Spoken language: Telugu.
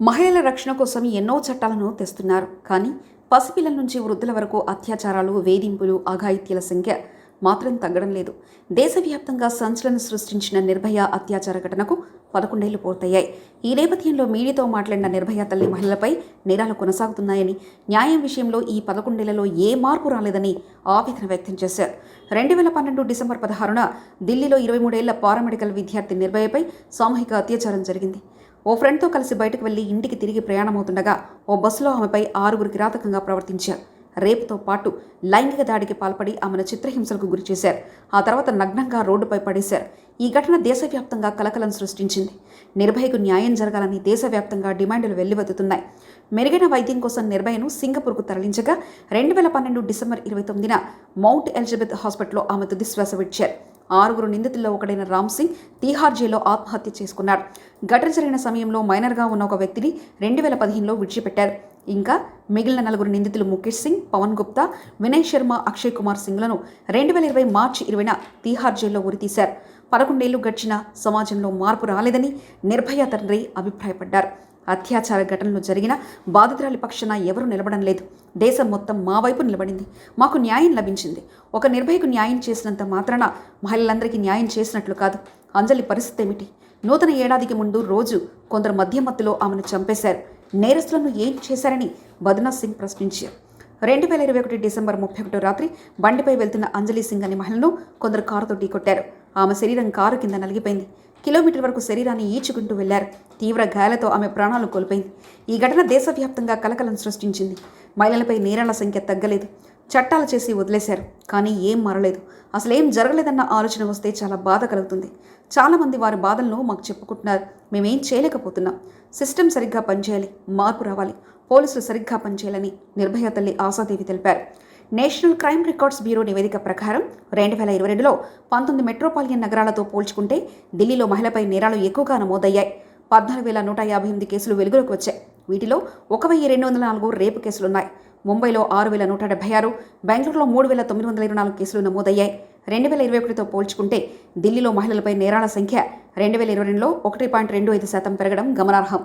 మహిళల రక్షణ కోసం ఎన్నో చట్టాలను తెస్తున్నారు. కానీ పసిపిల్లల నుంచి వృద్ధుల వరకు అత్యాచారాలు వేధింపులు అఘాయిత్యాల సంఖ్య మాత్రం తగ్గడం లేదు. దేశవ్యాప్తంగా సంచలనం సృష్టించిన నిర్భయ అత్యాచార ఘటనకు పదకొండేళ్ళు పూర్తయ్యాయి. ఈ నేపథ్యంలో మీడియాతో మాట్లాడిన నిర్భయ తల్లి మహిళలపై నేరాలు కొనసాగుతున్నాయని న్యాయం విషయంలో ఈ పదకొండేళ్ళలో ఏ మార్పు రాలేదని ఆవేదన వ్యక్తం చేశారు. రెండు వేల పన్నెండు డిసెంబర్ పదహారున ఢిల్లీలో ఇరవై మూడేళ్ళ పారామెడికల్ విద్యార్థి నిర్భయపై సామూహిక అత్యాచారం జరిగింది. ఓ ఫ్రెండ్తో కలిసి బయటకు వెళ్ళి ఇంటికి తిరిగి ప్రయాణమవుతుండగా ఓ బస్సులో ఆమెపై ఆరుగురు కిరాతకంగా ప్రవర్తించారు. రేపుతో పాటు లైంగిక దాడికి పాల్పడి ఆమెను చిత్రహింసలకు గురి చేశారు. ఆ తర్వాత నగ్నంగా రోడ్డుపై పడేశారు. ఈ ఘటన దేశవ్యాప్తంగా కలకలం సృష్టించింది. నిర్భయకు న్యాయం జరగాలని దేశవ్యాప్తంగా డిమాండ్లు వెల్లివెత్తుతున్నాయి. మెరుగైన వైద్యం కోసం నిర్భయను సింగపూర్కు తరలించగా రెండు వేల పన్నెండు డిసెంబర్ ఇరవై తొమ్మిదిన మౌంట్ ఎలిజబెత్ హాస్పిటల్లో ఆమె తుదిశ్వాస విడిచారు. ఆరుగురు నిందితుల్లో ఒకడైన రామ్ సింగ్ తీహార్ జైల్లో ఆత్మహత్య చేసుకున్నాడు. ఘటన జరిగిన సమయంలో మైనర్గా ఉన్న ఒక వ్యక్తిని రెండు వేల పదిహేనులో విడిచిపెట్టారు. ఇంకా మిగిలిన నలుగురు నిందితులు ముఖేష్ సింగ్ పవన్ గుప్తా వినయ్ శర్మ అక్షయ్ కుమార్ సింగ్లను రెండు వేల ఇరవై మార్చి ఇరవైన తీహార్ జైల్లో ఉరితీశారు. పదకొండేళ్ళు గడిచిన సమాజంలో మార్పు రాలేదని నిర్భయ తండ్రి అభిప్రాయపడ్డారు. అత్యాచార ఘటనలు జరిగిన బాధితురాలి పక్షాన ఎవరూ నిలబడం లేదు. దేశం మొత్తం మా వైపు నిలబడింది. మాకు న్యాయం లభించింది. ఒక నిర్భయకు న్యాయం చేసినంత మాత్రాన మహిళలందరికీ న్యాయం చేసినట్లు కాదు. అంజలి పరిస్థితి ఏమిటి? నూతన ఏడాదికి ముందు రోజు కొందరు మధ్యమత్తులో ఆమెను చంపేశారు. నేరస్తులను ఏం చేశారని బద్నాథ్ సింగ్ ప్రశ్నించారు. రెండు వేల ఇరవై ఒకటి డిసెంబర్ ముప్పై ఒకటో రాత్రి బండిపై వెళ్తున్న అంజలి సింగ్ అనే మహిళను కొందరు కారుతో ఢీకొట్టారు. ఆమె శరీరం కారు కింద నలిగిపోయింది. కిలోమీటర్ వరకు శరీరాన్ని ఈచుకుంటూ వెళ్ళారు. తీవ్ర గాయాలతో ఆమె ప్రాణాలు కోల్పోయింది. ఈ ఘటన దేశవ్యాప్తంగా కలకలం సృష్టించింది. మహిళలపై నేరాల సంఖ్య తగ్గలేదు. చట్టాలు చేసి వదిలేశారు కానీ ఏం మారలేదు. అసలు ఏం జరగలేదన్న ఆలోచన వస్తే చాలా బాధ కలుగుతుంది. చాలామంది వారి బాధలను మాకు చెప్పుకుంటున్నారు. మేమేం చేయలేకపోతున్నాం. సిస్టమ్ సరిగ్గా పనిచేయాలి మార్పు రావాలి. పోలీసులు సరిగ్గా పనిచేయాలని నిర్భయ తల్లి ఆశాదేవి తెలిపారు. నేషనల్ క్రైమ్ రికార్డ్స్ బ్యూరో నివేదిక ప్రకారం రెండు వేల ఇరవై రెండులో పంతొమ్మిది మెట్రోపాలియన్ నగరాలతో పోల్చుకుంటే ఢిల్లీలో మహిళపై నేరాలు ఎక్కువగా నమోదయ్యాయి. పద్నాలుగు వేల నూట యాభై ఎనిమిది కేసులు వెలుగులోకి వచ్చాయి. వీటిలో ఒక వెయ్యి రెండు వందల నాలుగు రేపు కేసులున్నాయి. ముంబైలో ఆరు వేల నూట డెబ్బై ఆరు బెంగళూరులో మూడు వేల తొమ్మిది వందల ఇరవై నాలుగు కేసులు నమోదయ్యాయి. రెండు వేల ఇరవై ఒకటితో పోల్చుకుంటే ఢిల్లీలో మహిళలపై నేరాల సంఖ్య రెండు వేల ఇరవై రెండులో ఒకటి పాయింట్ రెండు ఐదు శాతం పెరగడం గమనార్హం.